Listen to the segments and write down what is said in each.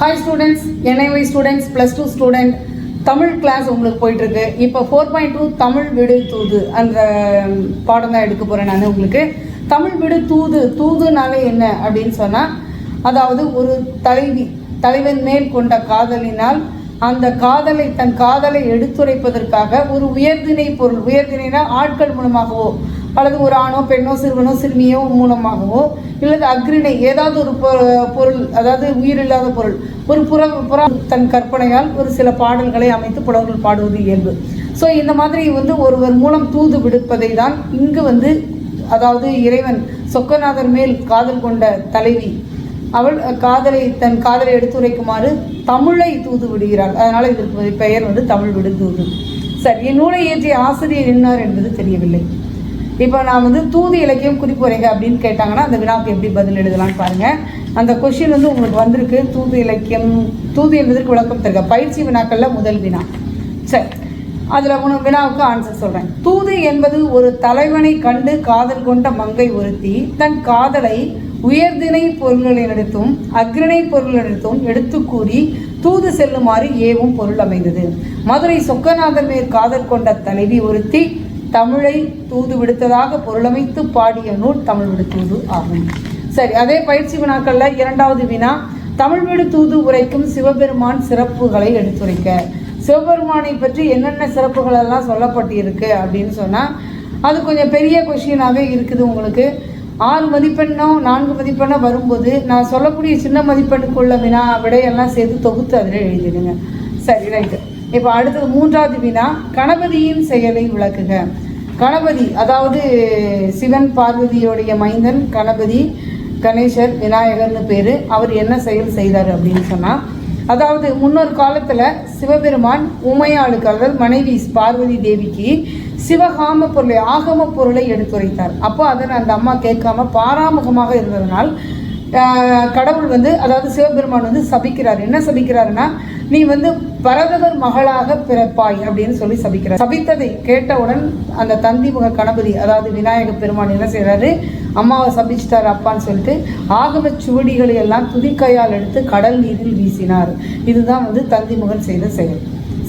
Hi students N I O S students plus two student Tamil class உங்களுக்கு போயிட்டுருக்கு. இப்போ four point two Tamil விடு தூது அந்த பாடம் தான் எடுக்க போகிறேன் நான் உங்களுக்கு. தமிழ் விடு தூது தூதுனாலே என்ன அப்படின்னு சொன்னால் அதாவது ஒரு தலைவி தலைவன் மேல் கொண்ட காதலினால் அந்த காதலை தன் காதலை எடுத்துரைப்பதற்காக ஒரு உயர்திணை பொருள் உயர்திணைனா ஆட்கள் மூலமாகவோ அல்லது ஒரு ஆணோ பெண்ணோ சிறுவனோ சிறுமியோ மூலமாகவோ இல்லது அக்ரிணை ஏதாவது ஒரு பொ- பொருள் அதாவது உயிரில்லாத பொருள் ஒரு புற புற தன் கற்பனையால் ஒரு சில பாடல்களை அமைத்து புலவர்கள் பாடுவது இயல்பு. ஸோ இந்த மாதிரி வந்து ஒருவர் மூலம் தூது விடுப்பதை தான் இங்கு வந்து அதாவது இறைவன் சொக்கநாதர் மேல் காதல் கொண்ட தலைவி அவள் காதலை தன் காதலை எடுத்துரைக்குமாறு தமிழை தூது விடுகிறாள். அதனால் இதற்கு பெயர் வந்து தமிழ் விடு தூது சரி இந்நூலை இயற்றிய ஆசிரியர் என்னார் என்பது தெரியவில்லை. இப்போ நான் வந்து தூது இலக்கியம் குறிப்புரைக அப்படின்னு கேட்டாங்கன்னா அந்த வினாவுக்கு எப்படி பதில் எழுதலாம்னு பாருங்கள் அந்த கொஷின் வந்து உங்களுக்கு வந்திருக்கு. தூது இலக்கியம் தூது என்பதற்கு விளக்கம் தருக. பயிற்சி வினாக்களில் முதல் வினா. சரி. அதில் மூணு வினாவுக்கு ஆன்சர் சொல்கிறேன் தூது என்பது ஒரு தலைவனை கண்டு காதல் கொண்ட மங்கை ஒருத்தி தன் காதலை உயர்திணை பொருள்களினிடத்தும் அக்ரிணை பொருள்களிடத்தும் எடுத்து கூறி தூது செல்லுமாறு ஏவும் பொருள் அமைந்தது. மதுரை சொக்கநாதர் மேல் காதல் கொண்ட தலைவி ஒருத்தி தமிழை தூது விடுத்ததாக பொருளமைத்து பாடிய நூல் தமிழ் விடு தூது ஆகும். சரி அதே பயிற்சி வினாக்களில் இரண்டாவது வினா தமிழ் விடு தூது உரைக்கும் சிவபெருமான் சிறப்புகளை எடுத்துரைக்க. சிவபெருமானை பற்றி என்னென்ன சிறப்புகள் எல்லாம் சொல்லப்பட்டிருக்கு அப்படின்னு சொன்னால் அது கொஞ்சம் பெரிய கொஷினாகவே இருக்குது உங்களுக்கு. ஆறு மதிப்பெண்ணோ நான்கு மதிப்பெண்ணோ வரும்போது நான் சொல்லக்கூடிய சின்ன மதிப்பெண்ணுக்குள்ள வினா விடையெல்லாம் சேர்த்து தொகுத்து அதில் எழுதிடுங்க. சரி ரைட்டு. இப்போ அடுத்தது மூன்றாவது வினா கணபதியின் செயலை விளக்குக. கணபதி அதாவது சிவன் பார்வதியோடைய மைந்தன் கணபதி கணேசர் விநாயகர்னு பேர் அவர் என்ன செயல் செய்தார் அப்படின்னு சொன்னால் அதாவது முன்னொரு காலத்தில் சிவபெருமான் உமையாளுக்கு அதாவது மனைவி பார்வதி தேவிக்கு சிவகாம பொருளை ஆகம பொருளை எடுத்துரைத்தார். அப்போ அதை அந்த அம்மா கேட்காம பாராமுகமாக இருந்ததனால் கடவுள் வந்து அதாவது சிவபெருமான் வந்து சபிக்கிறார். என்ன சபிக்கிறாருன்னா நீ வந்து பரதவர் மகளாக பிறப்பாய் அப்படின்னு சொல்லி சபிக்கிறார். சபித்ததை கேட்டவுடன் அந்த தந்திமுக கணபதி அதாவது விநாயக பெருமான் என்ன செய்றாரு? அம்மாவை சபிச்சிட்டார் அப்பான்னு சொல்லிட்டு ஆகம சுவடிகளை எல்லாம் துதிக்கையால் எடுத்து கடல் நீரில் வீசினார். இதுதான் வந்து தந்திமுகன் செய்த செயல்.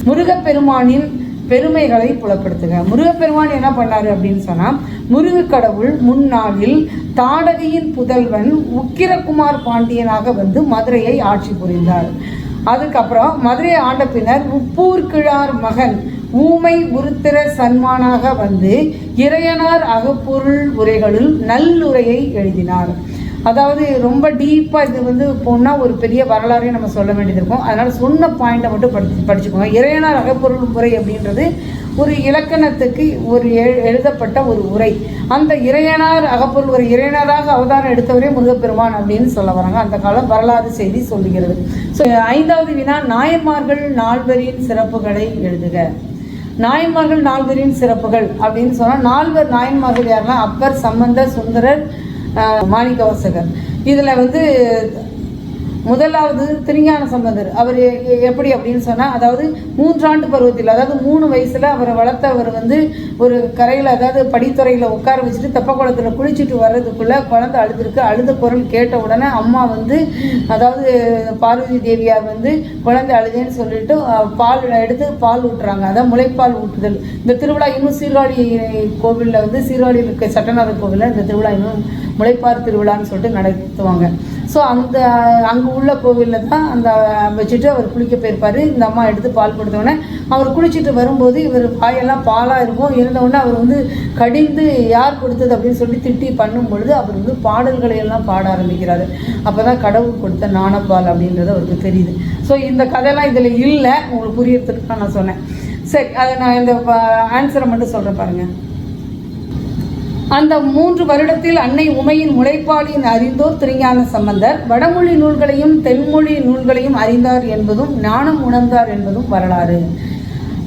முருகப்பெருமானின் பெருமைகளை புலப்படுத்துக. முருகப்பெருமான் என்ன பண்ணாரு அப்படின்னு சொன்னா முருகக்கடவுள் முன்னாளில் தாடகையின் புதல்வன் உக்கிரகுமார் பாண்டியனாக வந்து மதுரையை ஆட்சி புரிந்தார். அதுக்கப்புறம் மதுரையை ஆண்ட பின்னர் உப்பூர் கிழார் மகன் ஊமை உருத்திர சன்மானாக வந்து இறையனார் அகப்பொருள் உரைகளுள் நல்லுரையை எழுதினார். அதாவது ரொம்ப டீப்பாக இது வந்து போனால் ஒரு பெரிய வரலாறையும் நம்ம சொல்ல வேண்டியது இருக்கும். அதனால் சொன்ன பாயிண்டை மட்டும் படிச்சு படிச்சுக்கோங்க. இறையனார் அகப்பொருள் முறை அப்படின்றது ஒரு இலக்கணத்துக்கு ஒரு எழுதப்பட்ட ஒரு உரை. அந்த இறையனார் அகப்பொருள் ஒரு இறையனராக அவதாரம் எடுத்தவரே முருகப்பெருமான் அப்படின்னு சொல்ல வராங்க. அந்த காலம் வரலாறு செய்தி சொல்லுகிறது. ஸோ ஐந்தாவது வினா நாயன்மார்கள் நால்வரின் சிறப்புகளை எழுதுக. நாயன்மார்கள் நால்வரின் சிறப்புகள் அப்படின்னு சொன்னால் நால்வர் நாயன்மார்கள் யாருன்னா அப்பர் சம்பந்தர் சுந்தரர் மாணிக்கவாசகர் இதில் வந்து முதலாவது திருஞான சம்பந்தர். அவர் எ- எப்படி அப்படின்னு சொன்னால் அதாவது மூன்றாண்டு பருவத்தில் அதாவது மூணு வயசில் அவரை வளர்த்தவர் வந்து ஒரு கரையில் அதாவது படித்துறையில் உட்கார வச்சுட்டு தெப்ப குளத்தில் குளிச்சுட்டு வர்றதுக்குள்ளே குழந்தை அழுதுருக்கு. அழுத குரல் கேட்ட உடனே அம்மா வந்து அதாவது பார்வதி தேவியார் வந்து குழந்தை அழுதேன்னு சொல்லிட்டு பால் எடுத்து பால் ஊட்டுறாங்க. அதான் முளைப்பால் ஊட்டுதல். இந்த திருவிழா இன்னும் சீர்காழி கோவிலில் வந்து சீர்காழியில் இருக்க சட்டநாதர் கோவிலில் இந்த திருவிழா இன்னும் முளைப்பார் திருவிழான்னு சொல்லிட்டு நடத்துவாங்க. ஸோ அந்த அங்கே உள்ள கோவிலில் தான் அந்த வச்சுட்டு அவர் குளிக்க போயிருப்பார். இந்த அம்மா எடுத்து பால் கொடுத்தோடனே அவர் குளிச்சுட்டு வரும்போது இவர் வாயெல்லாம் பாலாக இருக்கும். இருந்தவுடனே அவர் வந்து கடிந்து யார் கொடுத்தது அப்படின்னு சொல்லி திட்டி பண்ணும் பொழுது அவர் வந்து பாடல்களை எல்லாம் பாட ஆரம்பிக்கிறாரு. அப்போ தான் கடவுள் கொடுத்த நாணப்பால் அப்படின்றது அவருக்கு தெரியுது. ஸோ இந்த கதையெல்லாம் இதில் இல்லை. உங்களுக்கு புரியறதுக்கு தான் நான் சொன்னேன். சரி அதை நான் இந்த ஆன்சரை மட்டும் சொல்கிறேன் பாருங்கள் அந்த மூன்று வருடத்தில் அன்னை உமையின் முளைப்பாடின் அறிந்தோர் திருஞான சம்பந்தர் வடமொழி நூல்களையும் தென்மொழி நூல்களையும் அறிந்தார் என்பதும் ஞானம் உணர்ந்தார் என்பதும் வரலாறு.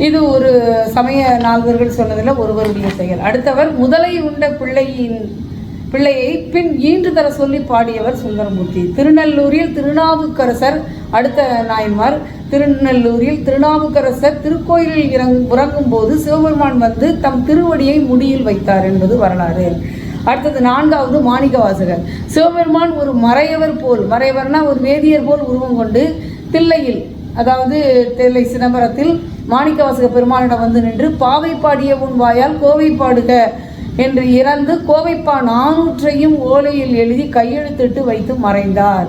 இது ஒரு சமய நால்வர்கள் சொன்னதில் ஒருவருடைய செயல். அடுத்தவர் முதலை உண்ட பிள்ளையின் பிள்ளையை பின் ஈன்று தர சொல்லி பாடியவர் சுந்தரமூர்த்தி. திருநெல்லூரில் திருநாவுக்கரசர் அடுத்த நாயன்மார். திருநெல்லூரில் திருநாவுக்கரசர் திருக்கோயிலில் இறங் உறங்கும் போது சிவபெருமான் வந்து தம் திருவடியை முடியில் வைத்தார் என்பது வரலாறு. அடுத்தது நான்காவது மாணிக்க வாசகர். சிவபெருமான் ஒரு மறையவர் போல் மறையவர்னா ஒரு வேதியர் போல் உருவம் கொண்டு தில்லையில் அதாவது தில்லை சிதம்பரத்தில் மாணிக்கவாசக பெருமானிடம் வந்து நின்று பாவை பாடிய உன் வாயால் கோவை பாடுக என்று இறந்து கோவைப்பா நானூற்றையும் ஓலையில் எழுதி கையெழுத்திட்டு வைத்து மறைந்தார்.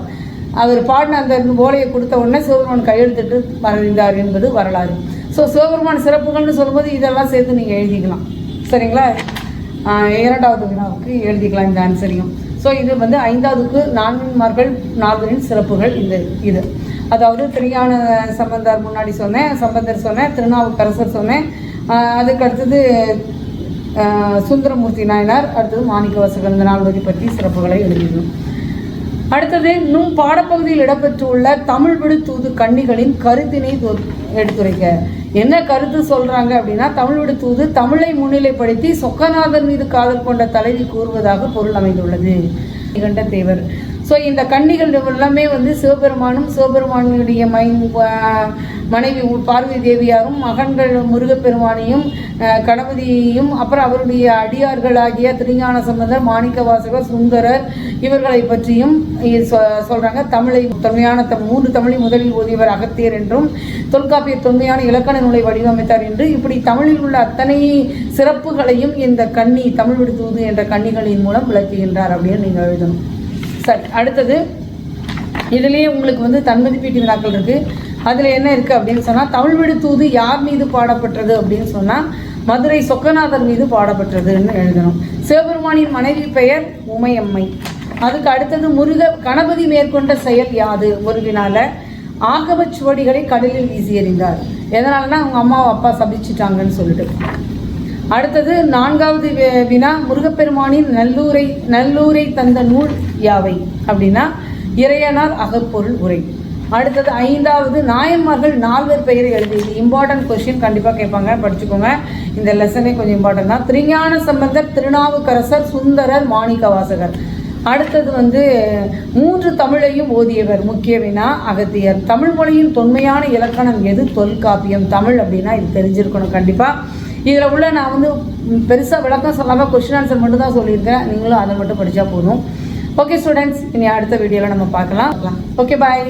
அவர் பாடின அந்த ஓலையை கொடுத்த உடனே சிவபெருமான் கையெழுத்திட்டு மறைந்தார் என்பது வரலாறு. ஸோ சிவபெருமான் சிறப்புகள்னு சொல்லும்போது இதெல்லாம் சேர்த்து நீங்கள் எழுதிக்கலாம். சரிங்களா? இரண்டாவது வினாவுக்கு எழுதிக்கலாம் இந்த ஆன்சரையும் ஸோ இது வந்து ஐந்தாவதுக்கு நான்மார்கள் நால்வரின் சிறப்புகள் இந்த இது. அதாவது திருஞான சம்பந்தர் முன்னாடி சொன்னேன் சம்பந்தர் சொன்னேன் திருநாவுக்கரசர் சொன்னேன். அதுக்கடுத்தது அதுக்கு அடுத்தது சுந்தரமூர்த்தி நாயனார் அடுத்தது மாணிக்கவாசகர் இந்த நால்வரி பற்றி சிறப்புகளை எழுதிடணும் அடுத்தது நும் பாடப்பகுதியில் இடம்பெற்றுள்ள தமிழ் விடு தூது கன்னிகளின் கருத்தினை எடுத்துரைக்க. என்ன கருத்து சொல்கிறாங்க அப்படின்னா தமிழ் விடு தூது தமிழை முன்னிலைப்படுத்தி சொக்கநாதர் மீது காதல் கொண்ட தலைவி கூறுவதாக பொருள் அமைந்துள்ளது. கண்ட தேவர் ஸோ இந்த கன்னிகள் எல்லாமே வந்து சிவபெருமானும் சிவபெருமானுடைய மை மனைவி உ- பார்வதி தேவியாரும் மகன்கள் முருகப்பெருமானையும் கணபதியையும் அப்புறம் அவருடைய அடியார்களாகிய திருஞான சம்பந்தர் மாணிக்கவாசகர் சுந்தரர் இவர்களை பற்றியும் சொல்கிறாங்க சொ- தமிழை தொன்மையான தம் மூன்று தமிழை முதலில் ஓதியவர் அகத்தியர் என்றும் தொல்காப்பிய தொன்மையான இலக்கண நூலை வடிவமைத்தார் என்று இப்படி தமிழில் உள்ள அத்தனை சிறப்புகளையும் இந்த கன்னி தமிழ் விடுத்துவது என்ற கன்னிகளின் மூலம் விளக்குகின்றார் அப்படின்னு நீங்கள் எழுதணும். சரி அடுத்தது. இதுலேயே உங்களுக்கு வந்து தன்மதிப்பீட்டு வினாக்கள் இருக்குது அதில் என்ன இருக்குது அப்படின்னு சொன்னால் தமிழ் விடு தூது யார் மீது பாடப்பட்டது அப்படின்னு சொன்னால் மதுரை சொக்கநாதர் மீது பாடப்பட்டதுன்னு எழுதணும். சிவபெருமானின் மனைவி பெயர் உமையம்மை. அதுக்கு அடுத்தது முருக கணபதி மேற்கொண்ட செயல் யாது? ஒரு வினால ஆகவச் சுவடிகளை கடலில் வீசி எறிந்தார் எதனாலனா அவங்க அம்மாவை அப்பா சபிச்சிட்டாங்கன்னு சொல்லிட்டு. அடுத்தது நான்காவது வினா முருகப்பெருமானின் நல்லூரை நல்லூரை தந்த நூல் யாவை? அப்படின்னா இறையனார் அகப்பொருள் உரை. அடுத்தது ஐந்தாவது நாயன்மார்கள் நால்வர் பெயரை எழுதி இம்பார்ட்டன்ட் கொஸ்டின் கண்டிப்பாக கேட்பாங்க. படிச்சுக்கோங்க. இந்த லெசனே கொஞ்சம் இம்பார்ட்டன்ட் தான். திருஞான சம்பந்தர் திருநாவுக்கரசர் சுந்தரர் மாணிக்கவாசகர். அடுத்தது வந்து மூன்று தமிழையும் ஓதியவர் முக்கிய வினா அகத்தியர். தமிழ் மொழியின் தொன்மையான இலக்கணம் எது? தொல்காப்பியம் தமிழ் அப்படின்னா இது தெரிஞ்சிருக்கணும் கண்டிப்பாக இதில் உள்ள நான் வந்து பெருசாக விளக்கம் சொல்லாமல் கொஸ்டின் ஆன்சர் மட்டும் தான் சொல்லியிருக்கேன். நீங்களும் அதை மட்டும் படித்தா போதும். ஓகே ஸ்டூடெண்ட்ஸ் இனி அடுத்த வீடியோவில் நம்ம பார்க்கலாம். Okay bye